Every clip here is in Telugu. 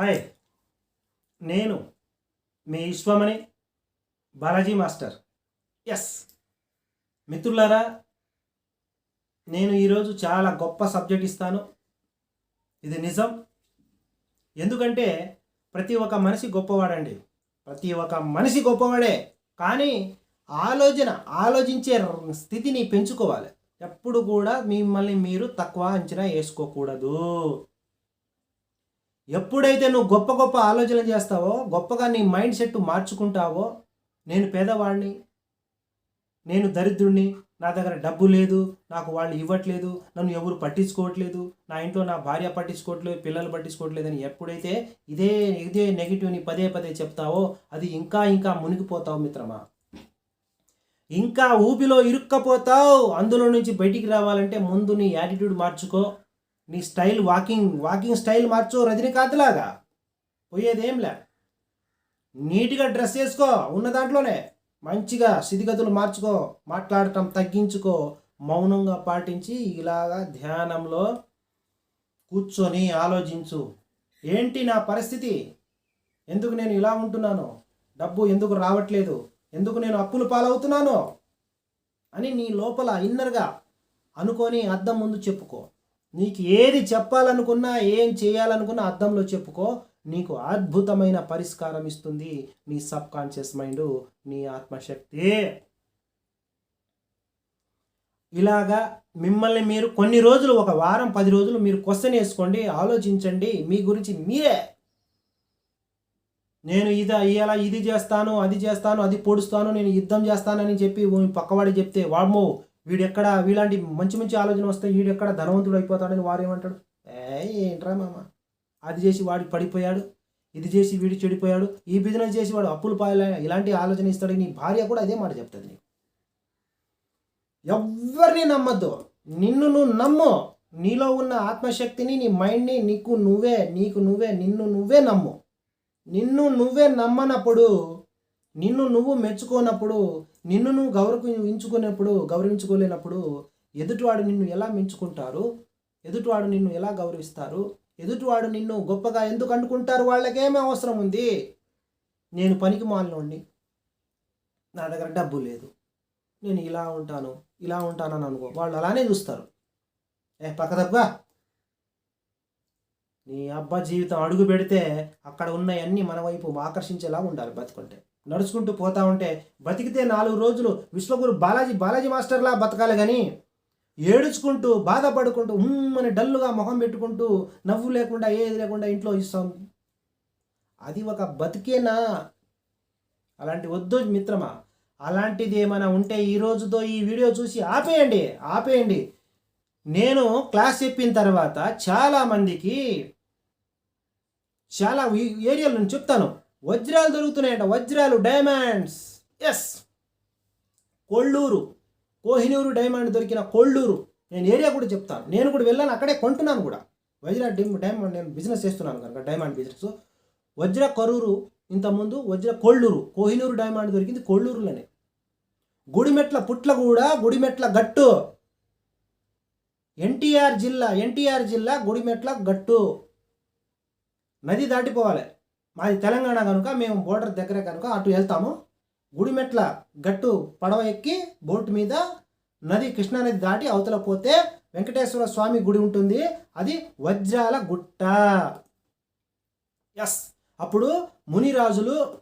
హాయ్. నేను మీ విశ్వమణి బాలాజీ మాస్టర్. ఎస్ మిత్రులారా నేను ఈరోజు చాలా గొప్ప సబ్జెక్ట్ ఇస్తాను. ఇది నిజం. ఎందుకంటే ప్రతి ఒక్క మనిషి గొప్పవాడండి. ప్రతి ఒక్క మనిషి గొప్పవాడే. కానీ ఆలోచన ఆలోచించే స్థితిని పెంచుకోవాలి. ఎప్పుడు కూడా మిమ్మల్ని మీరు తక్కువ అంచనా వేసుకోకూడదు. ఎప్పుడైతే నువ్వు గొప్ప గొప్ప ఆలోచనలు చేస్తావో గొప్పగా నీ మైండ్ సెట్ మార్చుకుంటావో నేను పేదవాడిని నేను దరిద్రుడిని నా దగ్గర డబ్బు లేదు నాకు వాళ్ళు ఇవ్వట్లేదు నన్ను ఎవరు పట్టించుకోవట్లేదు నా ఇంట్లో నా భార్య పట్టించుకోవట్లేదు పిల్లలు పట్టించుకోవట్లేదు అని ఎప్పుడైతే ఇదే ఇదే నెగిటివ్ని పదే పదే చెప్తావో అది ఇంకా ఇంకా మునిగిపోతావు మిత్రమా? ఇంకా ఊపిలో ఇరుక్కపోతావు. అందులో నుంచి బయటికి రావాలంటే ముందు నీ యాటిట్యూడ్ మార్చుకో. నీ స్టైల్ వాకింగ్ వాకింగ్ స్టైల్ మార్చు రజనీకాంత్ లాగా పోయేదేం నీట్గా డ్రెస్ వేసుకో ఉన్న దాంట్లోనే. మంచిగా స్థితిగతులు మార్చుకో మాట్లాడటం తగ్గించుకో మౌనంగా పాటించి ఇలాగా ధ్యానంలో కూర్చొని ఆలోచించు. ఏంటి నా పరిస్థితి? ఎందుకు నేను ఇలా ఉంటున్నాను? డబ్బు ఎందుకు రావట్లేదు? ఎందుకు నేను అప్పులు పాలవుతున్నాను? అని నీ లోపల ఇన్నర్గా అనుకొని అద్దం ముందు చెప్పుకో. నీకు ఏది చెప్పాలనుకున్నా ఏం చేయాలనుకున్నా అద్దంలో చెప్పుకో. నీకు అద్భుతమైన పరిష్కారం ఇస్తుంది నీ సబ్ కాన్షియస్ మైండ్ నీ ఆత్మశక్తి. ఇలాగా మిమ్మల్ని మీరు కొన్ని రోజులు ఒక వారం పది రోజులు మీరు క్వశ్చన్ వేసుకోండి ఆలోచించండి మీ గురించి మీరే. నేను ఇది ఇలా ఇది చేస్తాను అది చేస్తాను అది పొడుస్తాను నేను యుద్ధం చేస్తానని చెప్పి పక్కవాడి చెప్తే వామ్మో వీడెక్కడ వీలాంటి మంచి మంచి ఆలోచన వస్తాయి వీడెక్కడ ధనవంతుడు అయిపోతాడని వారు ఏమంటాడు? ఏ ఏంట్రా మామ? అది చేసి వాడికి పడిపోయాడు ఇది చేసి వీడు చెడిపోయాడు ఈ బిజినెస్ చేసి వాడు అప్పులు పాయలే ఇలాంటి ఆలోచన ఇస్తాడు. నీ భార్య కూడా అదే మాట చెప్తుంది నీకు. ఎవరిని నమ్మద్దు. నిన్ను నువ్వు నమ్ము. నీలో ఉన్న ఆత్మశక్తిని నీ మైండ్ని నీకు నువ్వే నీకు నువ్వే నిన్ను నువ్వే నమ్ము. నిన్ను నువ్వే నమ్మనప్పుడు నిన్ను నువ్వు మెచ్చుకోనప్పుడు నిన్ను నువ్వు గౌరవించుకునేప్పుడు గౌరవించుకోలేనప్పుడు ఎదుటివాడు నిన్ను ఎలా మెచ్చుకుంటారు ఎదుటివాడు నిన్ను ఎలా గౌరవిస్తారు? ఎదుటివాడు నిన్ను గొప్పగా ఎందుకు అనుకుంటారు వాళ్ళకేమీ అవసరం ఉంది? నేను పనికి మాలినోడిని. నా దగ్గర డబ్బు లేదు. నేను ఇలా ఉంటాను ఇలా ఉంటానని అనుకో. వాళ్ళు అలానే చూస్తారు. ఏ పక్క తప్పగా నీ అబ్బా జీవితం అడుగు పెడితే అక్కడ ఉన్నవన్నీ మన వైపు ఆకర్షించేలా ఉండాలి బతుకుంటే. నడుచుకుంటూ పోతా ఉంటే బతికితే నాలుగు రోజులు విశ్వగురు బాలాజీ బాలాజీ మాస్టర్లా బతకాలి కానీ ఏడుచుకుంటూ బాధపడుకుంటూ ఉమ్మని డల్లుగా మొహం పెట్టుకుంటూ నవ్వు లేకుండా ఏది లేకుండా ఇంట్లో ఇస్తాం. అది ఒక బతికేనా? అలాంటి వద్దు మిత్రమా. అలాంటిది ఏమైనా ఉంటే ఈ రోజుతో ఈ వీడియో చూసి ఆపేయండి ఆపేయండి. నేను క్లాస్ చెప్పిన తర్వాత చాలామందికి చాలా ఏరియాలో నేను చెప్తాను. వజ్రాలు దొరుకుతున్నాయంట. వజ్రాలు diamonds yes Kollur Kohinoor diamond దొరికిన కొళ్ళూరు. నేను ఏరియా కూడా చెప్తాను. నేను కూడా వెళ్ళాను అక్కడే కొంటున్నాను కూడా. వజ్ర డిమ్ డైమండ్ నేను బిజినెస్ చేస్తున్నాను కనుక డైమండ్ బిజినెస్ వజ్ర కరూరు ఇంతకుముందు వజ్ర కొళ్ళూరు కోహినూరు డైమండ్ దొరికింది కొళ్ళూరులోనే. గుడిమెట్ల పుట్ల కూడా గుడిమెట్ల గట్టు. ఎన్టీఆర్ జిల్లా ఎన్టీఆర్ జిల్లా గుడిమెట్ల గట్టు. నది దాటిపోవాలి. మాది తెలంగాణ కనుక మేము బోర్డర్ దగ్గర కనుక అటు వెళ్తాము. గుడిమెట్ల గట్టు పడవ ఎక్కి బోట్ మీద నది కృష్ణానది దాటి అవతల పోతే వెంకటేశ్వర స్వామి గుడి ఉంటుంది. అది వజ్రాల గుట్ట. ఎస్ అప్పుడు మునిరాజులు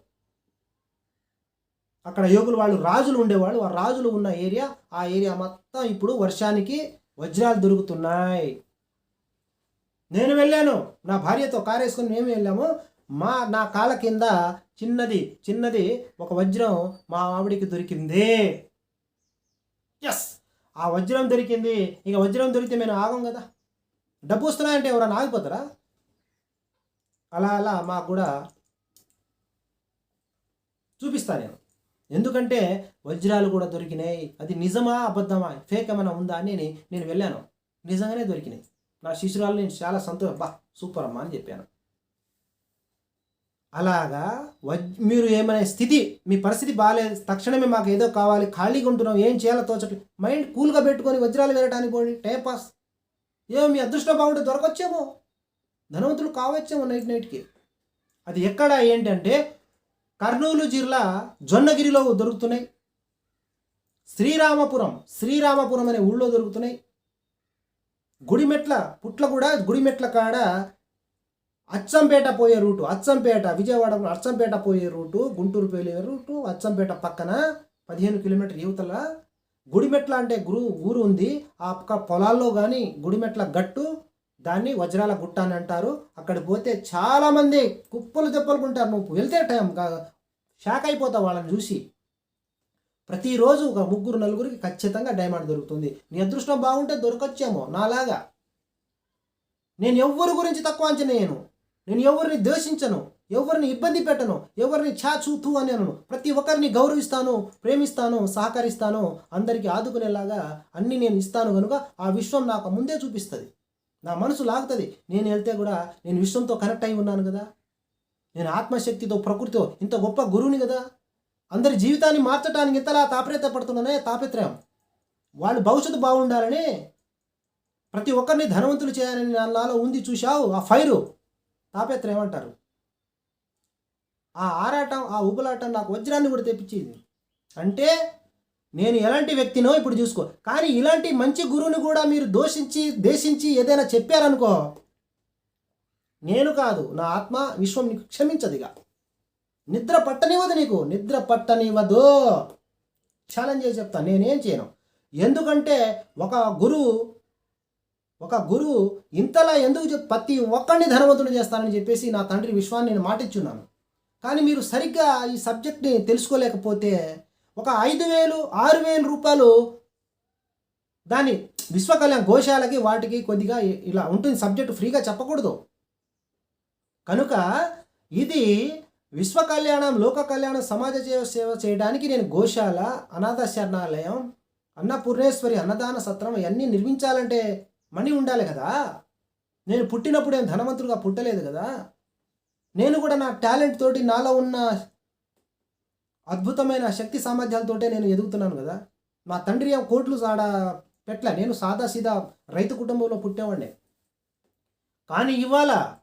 అక్కడ యోగులు వాళ్ళు రాజులు ఉండేవాళ్ళు. ఆ రాజులు ఉన్న ఏరియా ఆ ఏరియా మొత్తం ఇప్పుడు వర్షానికి వజ్రాలు దొరుకుతున్నాయి. నేను వెళ్ళాను. నా భార్యతో కారు వేసుకొని మేము వెళ్ళాము. మా నా కాళ్ళ కింద చిన్నది చిన్నది ఒక వజ్రం మా ఆవిడికి దొరికింది. ఎస్ ఆ వజ్రం దొరికింది. ఇక వజ్రం దొరికితే మేము ఆగం కదా. డబ్బు వస్తున్నాయంటే ఎవరైనా ఆగిపోతారా? అలా అలా మాకు కూడా చూపిస్తాను నేను. ఎందుకంటే వజ్రాలు కూడా దొరికినాయి. అది నిజమా అబద్ధమా ఫేక్ ఏమైనా ఉందా అని నేను వెళ్ళాను. నిజంగానే దొరికినాయి. నా శిశురాలు నేను చాలా సంతోషం. బా సూపర్ అమ్మా అని చెప్పాను. అలాగా? వజ్ మీరు ఏమైనా స్థితి మీ పరిస్థితి బాగాలేదు తక్షణమే మాకు ఏదో కావాలి ఖాళీగా ఉంటున్నాం ఏం చేయాలో తోచట్లేదు. మైండ్ కూల్గా పెట్టుకొని వజ్రాలు వెళ్ళడానికి పోండి టైం పాస్. ఏమో మీ అదృష్టం బాగుంటే దొరకొచ్చేమో. ధనవంతులు కావచ్చేమో నైట్ నైట్కి. అది ఎక్కడ ఏంటంటే కర్నూలు జిల్లా జొన్నగిరిలో దొరుకుతున్నాయి. శ్రీరామపురం శ్రీరామపురం అనే ఊళ్ళో దొరుకుతున్నాయి. గుడిమెట్ల పుట్ల కూడా గుడిమెట్ల కాడ అచ్చంపేట పోయే రూటు అచ్చంపేట విజయవాడ అచ్చంపేట పోయే రూటు గుంటూరు పోయే రూటు అచ్చంపేట పక్కన పదిహేను కిలోమీటర్ యువతల గుడిమెట్ల అంటే గురు ఊరు ఉంది. ఆ పక్క పొలాల్లో కానీ గుడిమెట్ల గట్టు దాన్ని వజ్రాల గుట్ట అని అంటారు. అక్కడికి పోతే చాలామంది కుప్పలు తెప్పలుకుంటారు నువ్వు వెళ్తే టైం షాక్ అయిపోతావు వాళ్ళని చూసి. ప్రతిరోజు ఒక ముగ్గురు నలుగురికి ఖచ్చితంగా డైమండ్ దొరుకుతుంది. నీ అదృష్టం బాగుంటే దొరకొచ్చేమో నాలాగా. నేను ఎవ్వరి గురించి తక్కువ అంచనా నేను ఎవరిని ద్వేషించను ఎవరిని ఇబ్బంది పెట్టను ఎవరిని చాచూతూ అని అనను. ప్రతి ఒక్కరిని గౌరవిస్తాను ప్రేమిస్తాను సహకరిస్తాను అందరికీ ఆదుకునేలాగా అన్ని నేను ఇస్తాను కనుక ఆ విశ్వం నాకు ముందే చూపిస్తుంది. నా మనసు లాగుతుంది. నేను వెళ్తే కూడా నేను విశ్వంతో కనెక్ట్ అయి ఉన్నాను కదా. నేను ఆత్మశక్తితో ప్రకృతితో ఇంత గొప్ప గురువుని కదా. అందరి జీవితాన్ని మార్చడానికి ఇంతలా తాపత్రయపడుతున్నానే తాపత్రయం. వాళ్ళు భవిష్యత్తు బాగుండాలని ప్రతి ఒక్కరిని ధనవంతులు చేయాలని నా- నాలో ఉంది చూశావు ఆ ఫైరు. తాపత్రయం ఏమంటారు ఆ ఆరాటం ఆ ఉబలాటం నాకు వజ్రాన్ని కూడా తెప్పించింది. అంటే నేను ఎలాంటి వ్యక్తినో ఇప్పుడు చూసుకో. కానీ ఇలాంటి మంచి గురువుని కూడా మీరు దోషించి దేశించి ఏదైనా చెప్పారనుకో నేను కాదు నా ఆత్మ విశ్వం నీకు క్షమించదిగా. నిద్ర పట్టనివ్వదు నీకు. నిద్ర పట్టనివ్వదు. ఛాలెంజ్ చేసి చెప్తా. నేనేం చేయను. ఎందుకంటే ఒక గురువు ఒక గురువు ఇంతలా ఎందుకు చెప్ ప్రతి ఒక్కరిని ధనవంతుడు చేస్తానని చెప్పేసి నా తండ్రి విశ్వాన్ని నేను మాటిచ్చున్నాను. కానీ మీరు సరిగ్గా ఈ సబ్జెక్ట్ని తెలుసుకోలేకపోతే ఒక ఐదు వేలు ఆరు వేలు రూపాయలు దాని విశ్వకళ్యాణ గోశాలకి వాటికి కొద్దిగా ఇలా ఉంటుంది. సబ్జెక్టు ఫ్రీగా చెప్పకూడదు. కనుక ఇది విశ్వ కళ్యాణం లోక కళ్యాణం సమాజ సేవ సేవ చేయడానికి నేను గోశాల అనాథ శరణాలయం అన్నపూర్ణేశ్వరి అన్నదాన సత్రం ఇవన్నీ నిర్మించాలంటే మనీ ఉండాలి కదా? నేను పుట్టినప్పుడు ఏం ధనవంతుడుగా పుట్టలేదు కదా? నేను కూడా నా టాలెంట్ తోటి నాలో ఉన్న అద్భుతమైన శక్తి సామర్థ్యాలతోటే నేను ఎదుగుతున్నాను కదా? మా తండ్రి కోట్లు ఆడ పెట్ల నేను సాదా సీదా రైతు కుటుంబంలో పుట్టేవాడిని. కానీ ఇవాళ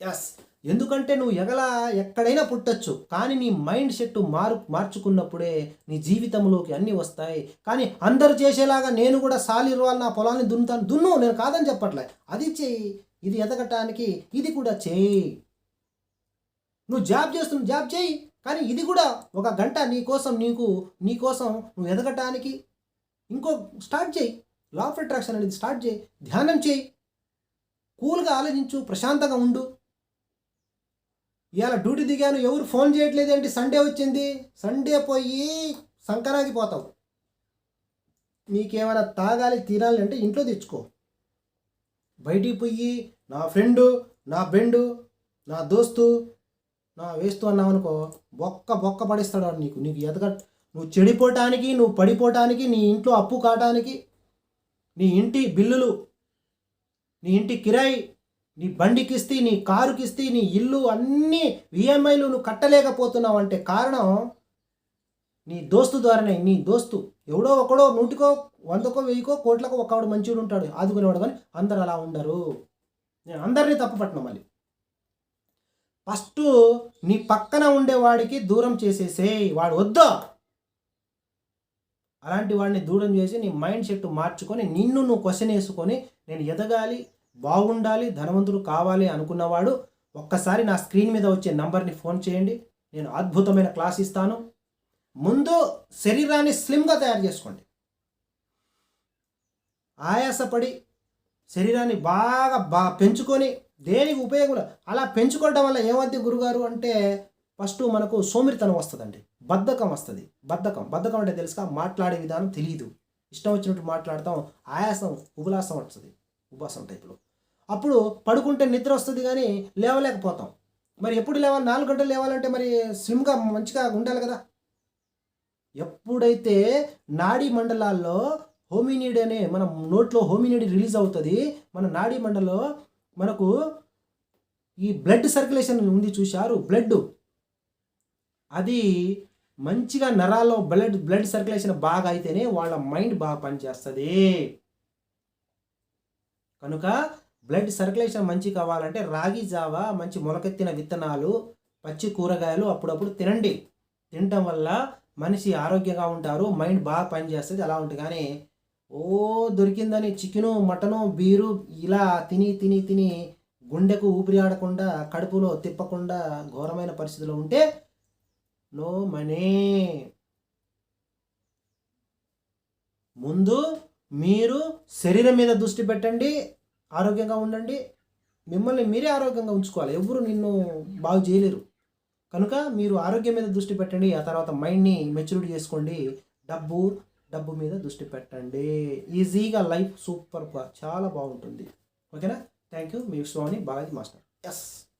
ఎస్ ఎందుకంటే నువ్వు ఎగల ఎక్కడైనా పుట్టచ్చు. కానీ నీ మైండ్ సెట్ మారు మార్చుకున్నప్పుడే నీ జీవితంలోకి అన్నీ వస్తాయి. కానీ అందరు చేసేలాగా నేను కూడా సాలి నా పొలాన్ని దున్నుతాను. దున్ను నేను కాదని చెప్పట్లే. అది చెయ్యి ఇది ఎదగటానికి ఇది కూడా చేయి. నువ్వు జాబ్ చేస్తున్న జాబ్ చేయి. కానీ ఇది కూడా ఒక గంట నీ కోసం నీకు నీ కోసం నువ్వు ఎదగటానికి ఇంకో స్టార్ట్ చేయి. లా ఆఫ్ అట్రాక్షన్ అనేది స్టార్ట్ చేయి. ధ్యానం చేయి. కూల్గా ఆలోచించు ప్రశాంతంగా ఉండు. ఇవాళ డ్యూటీ దిగాను ఎవరు ఫోన్ చేయట్లేదు ఏంటి సండే వచ్చింది. సండే పోయి సంక్రాంతి పోతావు. నీకేమైనా తాగాలి తినాలి అంటే ఇంట్లో తెచ్చుకో. బయటికి పోయి నా ఫ్రెండు నా బెండు నా దోస్తు నా వేస్తూ అన్నావు అనుకో బొక్క బొక్క పడిస్తాడు వాడు నీకు. నీకు ఎదగ నువ్వు చెడిపోవటానికి నువ్వు పడిపోవటానికి నీ ఇంట్లో అప్పు కావటానికి నీ ఇంటి బిల్లులు నీ ఇంటి కిరాయి నీ బండికి ఇస్తే నీ కారు కిస్తీ నీ ఇల్లు అన్నీ ఈఎంఐలు నువ్వు కట్టలేకపోతున్నావు అంటే కారణం నీ దోస్తు ద్వారానే. నీ దోస్తు ఎవడో ఒకడో నూటికో వందకో వెయ్యికో కోట్లకో ఒకడు మంచివాడు ఉంటాడు ఆదుకునేవాడు కానీ అందరు అలా ఉండరు. నేను అందరినీ తప్పు పట్టిన మళ్ళీ. ఫస్ట్ నీ పక్కన ఉండేవాడికి దూరం చేసేసేయ్ వాడు వద్దా. అలాంటి వాడిని దూరం చేసి నీ మైండ్ సెట్ మార్చుకొని నిన్ను నువ్వు క్వశ్చన్ వేసుకొని నేను ఎదగాలి బాగుండాలి ధనవంతుడు కావాలి అనుకున్నవాడు ఒక్కసారి నా స్క్రీన్ మీద వచ్చే నంబర్ని ఫోన్ చేయండి. నేను అద్భుతమైన క్లాస్ ఇస్తాను. ముందు శరీరాన్ని స్లిమ్గా తయారు చేసుకోండి. ఆయాసపడి శరీరాన్ని బాగా బా పెంచుకొని దేనికి ఉపయోగం అలా పెంచుకోవడం వల్ల ఏమవుద్ది గురుగారు అంటే ఫస్ట్ మనకు సోమిరితనం వస్తుందండి. బద్ధకం వస్తుంది. బద్ధకం. బద్ధకం అంటే తెలుసుగా మాట్లాడే విధానం తెలియదు ఇష్టం వచ్చినట్టు మాట్లాడతాం. ఆయాసం ఉబలాసం వస్తుంది. ఉపాసం టైప్లో. అప్పుడు పడుకుంటే నిద్ర వస్తుంది కానీ లేవలేకపోతాం. మరి ఎప్పుడు లేవాలి? నాలుగు గంటలు లేవాలంటే మరి స్లిమ్గా మంచిగా ఉండాలి కదా. ఎప్పుడైతే నాడీ మండలాల్లో హోమినిడ్ అనే మన నోట్లో హోమినిడ్ రిలీజ్ అవుతుంది మన నాడీ మండలో మనకు ఈ బ్లడ్ సర్క్యులేషన్ ఉంది చూశారు? బ్లడ్ అది మంచిగా నరాల్లో బ్లడ్ బ్లడ్ సర్క్యులేషన్ బాగా అయితేనే వాళ్ళ మైండ్ బాగా పనిచేస్తుంది. కనుక బ్లడ్ సర్క్యులేషన్ మంచి కావాలంటే రాగి జావా మంచి మొలకెత్తిన విత్తనాలు పచ్చి కూరగాయలు అప్పుడప్పుడు తినండి. తినటం వల్ల మనిషి ఆరోగ్యంగా ఉంటారు మైండ్ బాగా పనిచేస్తుంది అలా ఉంటుంది. కానీ ఓ దొరికిందని చికెను మటను బీరు ఇలా తిని తిని తిని గుండెకు ఊపిరి ఆడకుండా కడుపులో తిప్పకుండా ఘోరమైన పరిస్థితిలో ఉంటే నో మనీ. ముందు మీరు శరీరం మీద దృష్టి పెట్టండి ఆరోగ్యంగా ఉండండి. మిమ్మల్ని మీరే ఆరోగ్యంగా ఉంచుకోవాలి. ఎవరు నిన్ను బాగు చేయలేరు. కనుక మీరు ఆరోగ్యం మీద దృష్టి పెట్టండి ఆ తర్వాత మైండ్ని మెచ్యూరిటీ చేసుకోండి. డబ్బు డబ్బు మీద దృష్టి పెట్టండి. ఈజీగా లైఫ్ సూపర్గా చాలా బాగుంటుంది. ఓకేనా? థ్యాంక్ యూ మీ స్వామి బాలాజీ మాస్టర్. ఎస్